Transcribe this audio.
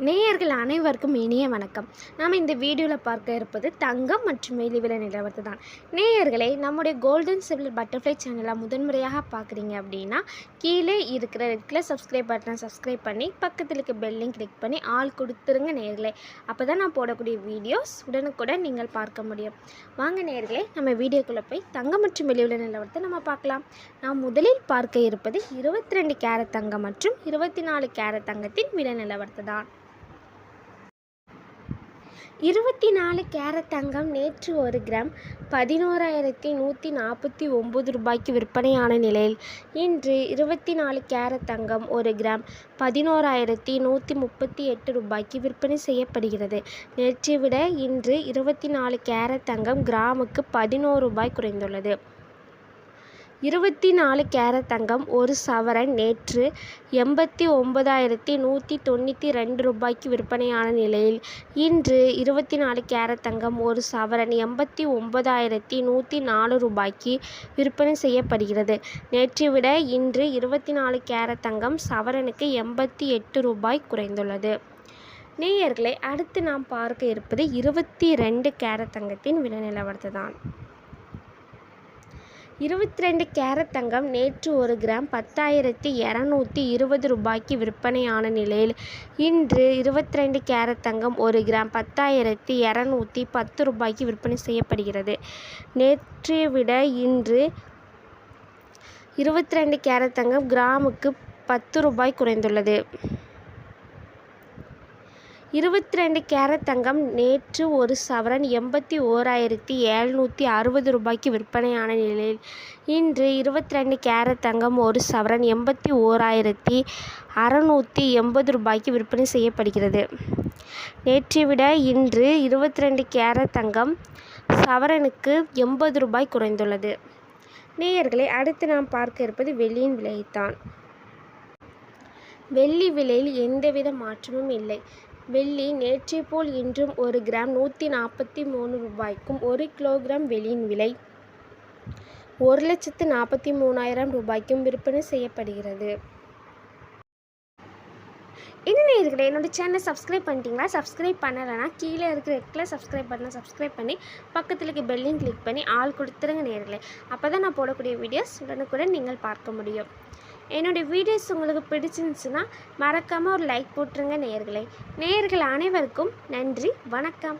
நேயர்கள் அனைவருக்கும் இனிய வணக்கம். நாம் இந்த வீடியோவில் பார்க்க இருப்பது தங்கம் மற்றும் வெள்ளி விலை நிலவரத்து தான். நேயர்களை நம்முடைய கோல்டன் சிவில் பட்டர்ஃப்ளை சேனலை முதன்முறையாக பார்க்குறீங்க அப்படின்னா கீழே இருக்கிற ரெட் கலர் சப்ஸ்கிரைப் பட்டனை சப்ஸ்கிரைப் பண்ணி பக்கத்தில் இருக்க பெல்லையும் கிளிக் பண்ணி ஆள் கொடுத்துருங்க நேயர்களே. அப்போ தான் நான் போடக்கூடிய வீடியோஸ் உடனுக்குடன் நீங்கள் பார்க்க முடியும். வாங்க நேயர்களே நம்ம வீடியோக்குள்ளே போய் தங்கம் மற்றும் வெள்ளி விலை நிலவரத்தை நம்ம பார்க்கலாம். நாம் முதலில் பார்க்க இருப்பது இருபத்தி ரெண்டு கேரட் தங்கம் மற்றும் இருபத்தி நாலு கேரட் தங்கத்தின் விலை நிலவரத்து தான். இருபத்தி நாலு கேரட் தங்கம் நேற்று ஒரு கிராம் பதினோராயிரத்தி நூற்றி நாற்பத்தி ஒம்பது ரூபாய்க்கு விற்பனையான நிலையில். இன்று இருபத்தி நாலு கேரட் தங்கம் ஒரு கிராம் பதினோராயிரத்தி நூற்றி முப்பத்தி எட்டு ரூபாய்க்கு விற்பனை செய்யப்படுகிறது. நேற்றை விட இன்று இருபத்தி நாலு கேரட் தங்கம் கிராமுக்கு பதினோரு ரூபாய் குறைந்துள்ளது. இருபத்தி நாலு கேரட் தங்கம் ஒரு சவரன் நேற்று எண்பத்தி ஒன்பதாயிரத்தி நூற்றி தொண்ணூற்றி ரெண்டு ரூபாய்க்கு விற்பனையான நிலையில். இன்று இருபத்தி நாலு கேரட் தங்கம் ஒரு சவரன் எண்பத்தி ஒன்பதாயிரத்தி நூற்றி நாலு ரூபாய்க்கு விற்பனை செய்யப்படுகிறது. நேற்றை விட இன்று இருபத்தி நாலு கேரட் தங்கம் சவரனுக்கு எண்பத்தி எட்டு ரூபாய் குறைந்துள்ளது. நேயர்களை அடுத்து நாம் பார்க்க இருப்பது இருபத்தி ரெண்டு கேரட் தங்கத்தின் விலை நிலவரத்து தான் இருபத்தி ரெண்டு கேரட் தங்கம் நேற்று ஒரு கிராம் பத்தாயிரத்தி இரநூத்தி இருபது ரூபாய்க்கு விற்பனையான நிலையில். இன்று இருபத்தி ரெண்டு கேரட் தங்கம் ஒரு கிராம் பத்தாயிரத்தி இரநூத்தி பத்து ரூபாய்க்கு விற்பனை செய்யப்படுகிறது. நேற்றை விட இன்று இருபத்தி ரெண்டு கேரட் தங்கம் கிராமுக்கு பத்து ரூபாய் குறைந்துள்ளது. இருபத்தி ரெண்டு கேரட் தங்கம் நேற்று ஒரு சவரன் எண்பத்தி ஓராயிரத்தி எழுநூற்றி அறுபது ரூபாய்க்கு விற்பனையான நிலையில். இன்று இருபத்தி ரெண்டு கேரட் தங்கம் ஒரு சவரன் எண்பத்தி ஓராயிரத்தி அறநூற்றி எண்பது ரூபாய்க்கு விற்பனை செய்யப்படுகிறது. நேற்றை விட இன்று இருபத்தி ரெண்டு கேரட் தங்கம் சவரனுக்கு எண்பது ரூபாய் குறைந்துள்ளது. நேயர்களை அடுத்து நாம் பார்க்க இருப்பது வெள்ளியின் விலைத்தான் வெள்ளி விலையில் எந்தவித மாற்றமும் இல்லை. வெள்ளி நேற்றை போல் இன்றும் ஒரு கிராம் நூற்றி நாற்பத்தி மூணு ரூபாய்க்கும் ஒரு கிலோகிராம் வெள்ளியின் விலை ஒரு லட்சத்து நாற்பத்தி மூணாயிரம் ரூபாய்க்கும் விற்பனை செய்யப்படுகிறது. என்ன இருக்கிற என்னோட சேனலை சப்ஸ்கிரைப் பண்ணிட்டீங்களா? சப்ஸ்கிரைப் பண்ணலைன்னா கீழே இருக்கிற ரெட்டில் சப்ஸ்கிரைப் பண்ண சப்ஸ்கிரைப் பண்ணி பக்கத்தில் இருக்க பெல்லையும் கிளிக் பண்ணி ஆள் கொடுத்துருங்க நேயர்களே. அப்போ தான் நான் போடக்கூடிய வீடியோஸ் உடனுக்குடன் நீங்கள் பார்க்க முடியும். என்னுடைய வீடியோஸ் உங்களுக்கு பிடிச்சிருந்துச்சுன்னா மறக்காமல் ஒரு லைக் போட்டுருங்க நேயர்களே. நேயர்கள் அனைவருக்கும் நன்றி வணக்கம்.